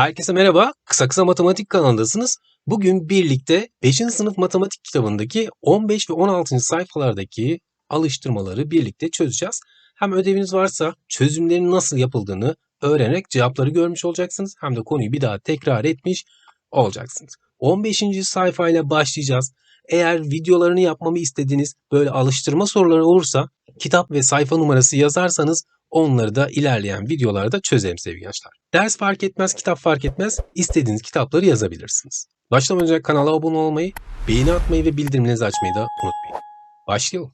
Herkese merhaba. Kısa Kısa Matematik kanalındasınız. Bugün birlikte 5. sınıf matematik kitabındaki 15 ve 16. sayfalardaki alıştırmaları birlikte çözeceğiz. Hem ödeviniz varsa çözümlerin nasıl yapıldığını öğrenerek cevapları görmüş olacaksınız. Hem de konuyu bir daha tekrar etmiş olacaksınız. 15. sayfayla başlayacağız. Eğer videolarını yapmamı istediğiniz böyle alıştırma soruları olursa kitap ve sayfa numarası yazarsanız Onları da ilerleyen videolarda çözelim sevgili gençler. Ders fark etmez, kitap fark etmez. İstediğiniz kitapları yazabilirsiniz. Başlamadan önce kanala abone olmayı, beğeni atmayı ve bildirimlerinizi açmayı da unutmayın. Başlayalım.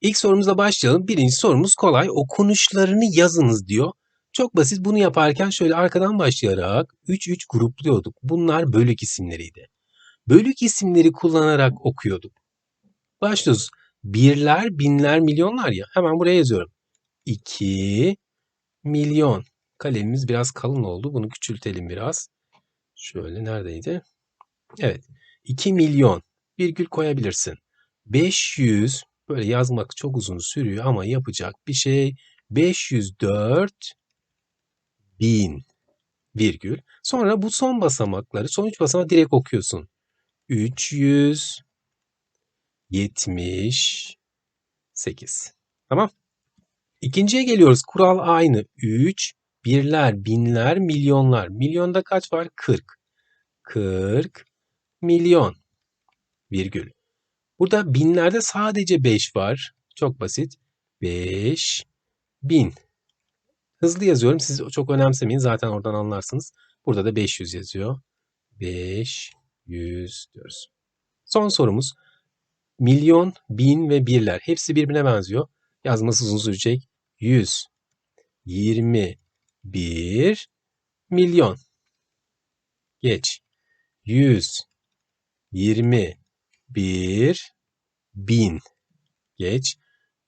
İlk sorumuzla başlayalım. Birinci sorumuz kolay. Okunuşlarını yazınız diyor. Çok basit. Bunu yaparken şöyle arkadan başlayarak 3-3 grupluyorduk. Bunlar bölük isimleriydi. Bölük isimleri kullanarak okuyorduk. Başlıyoruz. Birler, binler, milyonlar ya. Hemen buraya yazıyorum. 2 milyon. Kalemimiz biraz kalın oldu. Bunu küçültelim biraz. Şöyle neredeydi? Evet. 2 milyon. Virgül koyabilirsin. 500 böyle yazmak çok uzun sürüyor ama yapacak bir şey. 504 bin virgül. Sonra bu son basamakları, son üç basamağı direkt okuyorsun. 378. Tamam. İkinciye geliyoruz. Kural aynı. 3, birler, binler, milyonlar. Milyonda kaç var? 40. 40 milyon. Virgül. Burada binlerde sadece 5 var. Çok basit. 5 bin. Hızlı yazıyorum. Siz çok önemsemeyin. Zaten oradan anlarsınız. Burada da 500 yazıyor. 500 diyoruz. Son sorumuz. Milyon, bin ve birler. Hepsi birbirine benziyor. Yazması uzun sürecek. 121 milyon. Geç. 121 bin. Geç.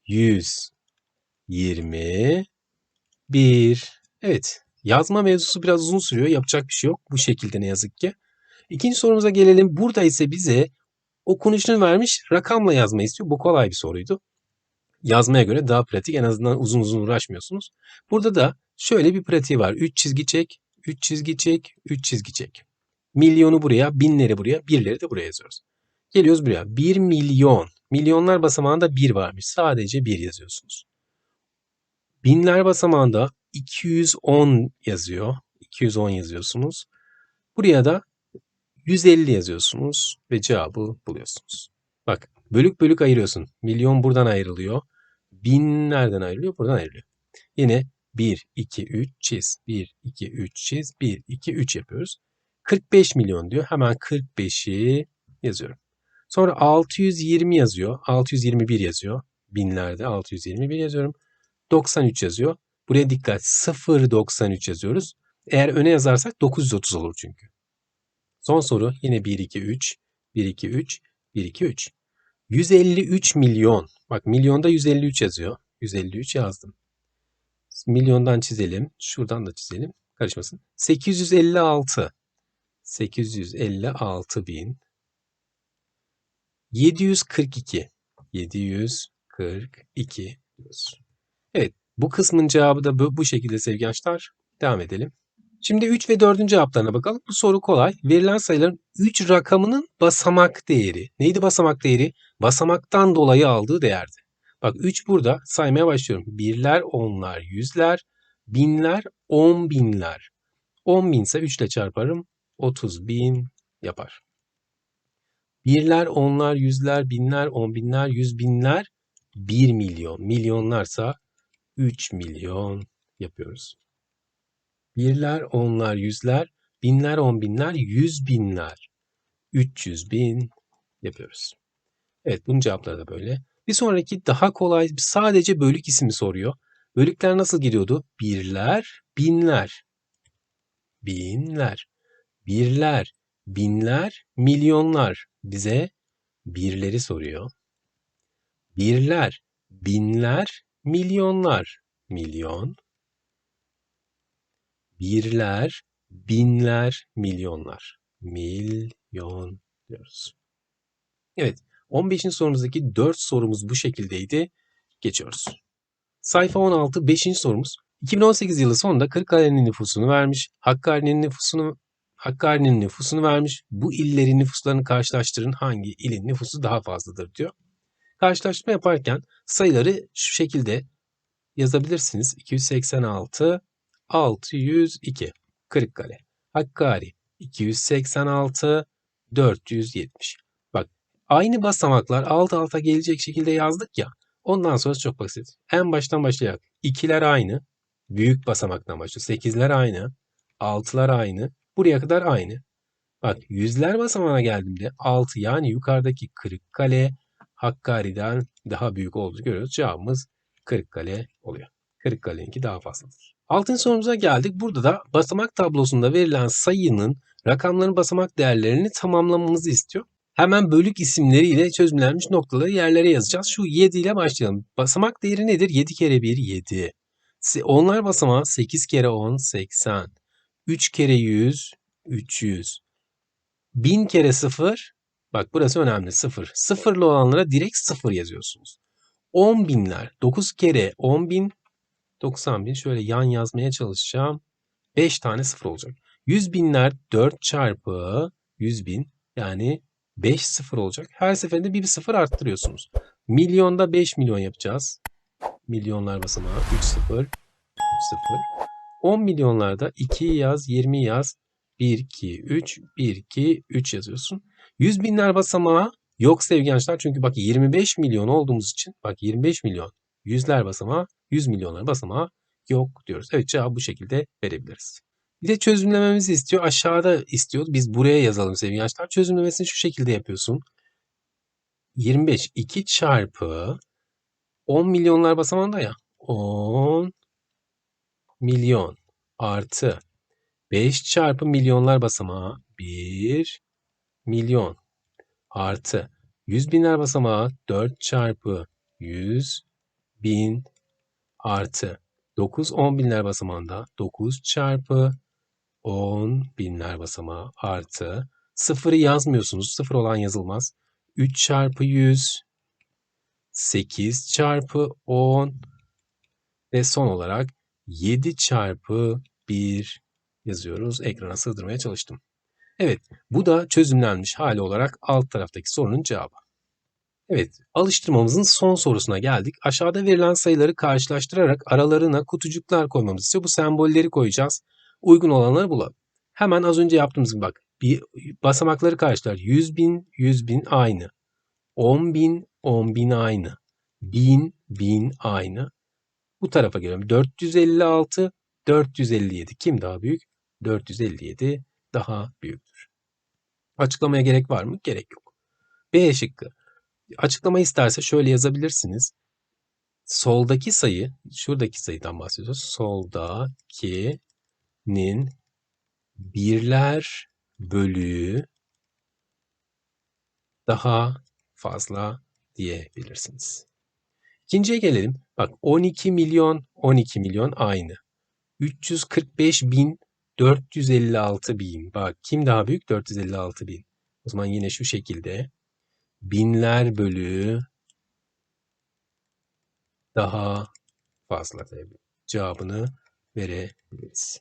121. Evet. Yazma mevzusu biraz uzun sürüyor. Yapacak bir şey yok. Bu şekilde ne yazık ki. İkinci sorumuza gelelim. Burada ise bize okunuşunu vermiş rakamla yazmayı istiyor. Bu kolay bir soruydu yazmaya göre daha pratik. En azından uzun uzun uğraşmıyorsunuz. Burada da şöyle bir pratiği var. 3 çizgi çek, 3 çizgi çek, 3 çizgi çek. Milyonu buraya, binleri buraya, birleri de buraya yazıyoruz. Geliyoruz buraya. 1 milyon. Milyonlar basamağında 1 varmış. Sadece 1 yazıyorsunuz. Binler basamağında 210 yazıyor. 210 yazıyorsunuz. Buraya da 150 yazıyorsunuz ve cevabı buluyorsunuz. Bak bölük bölük ayırıyorsun. Milyon buradan ayrılıyor. Bin nereden ayrılıyor? Buradan ayrılıyor. Yine 1, 2, 3 çiz. 1, 2, 3 çiz. 1, 2, 3 yapıyoruz. 45 milyon diyor. Hemen 45'i yazıyorum. Sonra 620 yazıyor. 621 yazıyor. Binlerde 621 yazıyorum. 93 yazıyor. Buraya dikkat. 093 yazıyoruz. Eğer öne yazarsak 930 olur çünkü. Son soru yine 1, 2, 3. 1, 2, 3. 1, 2, 3. 153 milyon. Bak milyonda 153 yazıyor. 153 yazdım. Milyondan çizelim. Şuradan da çizelim. Karışmasın. 856. 856 bin. 742. 742 diyoruz. Evet. Bu kısmın cevabı da bu, bu şekilde sevgili gençler. Devam edelim. Şimdi 3 ve 4'ün cevaplarına bakalım. Bu soru kolay. Verilen sayıların 3 rakamının basamak değeri. Neydi basamak değeri? Basamaktan dolayı aldığı değerdi. Bak 3 burada saymaya başlıyorum. Birler, onlar, yüzler, binler, on binler. 10 binse 3 ile çarparım. 30 bin yapar. Birler, onlar, yüzler, binler, on binler, yüz binler, 1 milyon. Milyonlarsa 3 milyon yapıyoruz. Birler, onlar, yüzler, binler, on binler, yüz binler, 300 bin yapıyoruz. Evet bunun cevapları da böyle. Bir sonraki daha kolay sadece bölük ismi soruyor. Bölükler nasıl gidiyordu? Birler, binler, binler, birler, binler, milyonlar. Bize birleri soruyor. Birler, binler, milyonlar, milyon, birler, binler, milyonlar. Milyon diyoruz. Evet, 15. sorumuzdaki 4 sorumuz bu şekildeydi. Geçiyoruz. Sayfa 16, 5. sorumuz. 2018 yılı sonunda Kırıkkale'nin nüfusunu vermiş, Hakkari'nin nüfusunu Hakkari'nin nüfusunu vermiş. Bu illerin nüfuslarını karşılaştırın hangi ilin nüfusu daha fazladır diyor. Karşılaştırma yaparken sayıları şu şekilde yazabilirsiniz. 286 602 Kırıkkale. Hakkari 286 470. Bak aynı basamaklar alt alta gelecek şekilde yazdık ya. Ondan sonra çok basit. En baştan başlayarak. İkiler aynı. Büyük basamaktan başlıyor. Sekizler aynı. Altılar aynı. Buraya kadar aynı. Bak yüzler basamağına geldiğimde 6 yani yukarıdaki Kırıkkale Hakkari'den daha büyük olduğunu görüyoruz. Cevabımız Kırıkkale oluyor. Kırıkkale'ninki daha fazladır. Altıncı sorumuza geldik. Burada da basamak tablosunda verilen sayının rakamların basamak değerlerini tamamlamamızı istiyor. Hemen bölük isimleriyle çözümlenmiş noktaları yerlere yazacağız. Şu 7 ile başlayalım. Basamak değeri nedir? 7 kere 1 7. Onlar basamağı 8 kere 10 80. 3 kere 100 300. 1000 kere 0 bak burası önemli 0. Sıfırlı olanlara direkt 0 yazıyorsunuz. 10 binler 9 kere 10 bin 90 bin şöyle yan yazmaya çalışacağım. 5 tane 0 olacak. 100 binler 4 çarpı 100 bin yani 5 sıfır olacak. Her seferinde bir, bir sıfır arttırıyorsunuz. Milyonda 5 milyon yapacağız. Milyonlar basamağı 3 sıfır 3 sıfır. 10 milyonlarda 2 yaz 20 yaz 1 2 3 1 2 3 yazıyorsun. 100 binler basamağı yok sevgili gençler çünkü bak 25 milyon olduğumuz için bak 25 milyon yüzler basamağı 100 milyonlar basamağı yok diyoruz. Evet cevabı bu şekilde verebiliriz. Bir de çözümlememizi istiyor. Aşağıda istiyor. Biz buraya yazalım sevgili gençler. Çözümlemesini şu şekilde yapıyorsun. 25 2 çarpı 10 milyonlar basamağında ya. 10 milyon artı 5 çarpı milyonlar basamağı 1 milyon artı 100 binler basamağı 4 çarpı 100 bin artı 9 10 binler basamağında 9 çarpı 10 binler basamağı artı sıfırı yazmıyorsunuz. Sıfır olan yazılmaz. 3 çarpı 100 8 çarpı 10 ve son olarak 7 çarpı 1 yazıyoruz. Ekrana sığdırmaya çalıştım. Evet bu da çözümlenmiş hali olarak alt taraftaki sorunun cevabı. Evet, alıştırmamızın son sorusuna geldik. Aşağıda verilen sayıları karşılaştırarak aralarına kutucuklar koymamız istiyor. Bu sembolleri koyacağız. Uygun olanları bulalım. Hemen az önce yaptığımız gibi bak. Bir basamakları karşılar. 100 bin, 100 bin aynı. 10 bin, 10 bin aynı. 1000, 1000 aynı. Bu tarafa gelelim. 456, 457. Kim daha büyük? 457 daha büyüktür. Açıklamaya gerek var mı? Gerek yok. B şıkkı. Açıklama isterse şöyle yazabilirsiniz. Soldaki sayı, şuradaki sayıdan bahsediyoruz. Soldakinin birler bölüğü daha fazla diyebilirsiniz. İkinciye gelelim. Bak 12 milyon 12 milyon aynı. 345 bin 456 bin. Bak kim daha büyük? 456 bin. O zaman yine şu şekilde binler bölü daha fazla cevabını verebiliriz.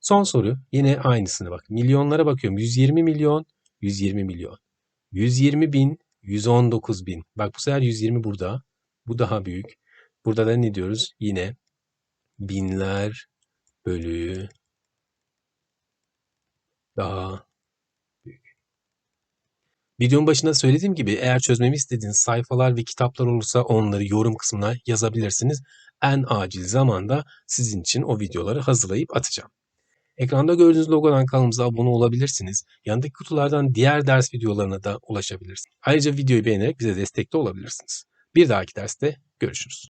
Son soru yine aynısını bak. Milyonlara bakıyorum. 120 milyon, 120 milyon. 120 bin, 119 bin. Bak bu sefer 120 burada. Bu daha büyük. Burada da ne diyoruz? Yine binler bölü daha Videonun başında söylediğim gibi eğer çözmemi istediğiniz sayfalar ve kitaplar olursa onları yorum kısmına yazabilirsiniz. En acil zamanda sizin için o videoları hazırlayıp atacağım. Ekranda gördüğünüz logodan kanalımıza abone olabilirsiniz. Yanındaki kutulardan diğer ders videolarına da ulaşabilirsiniz. Ayrıca videoyu beğenerek bize destekte olabilirsiniz. Bir dahaki derste görüşürüz.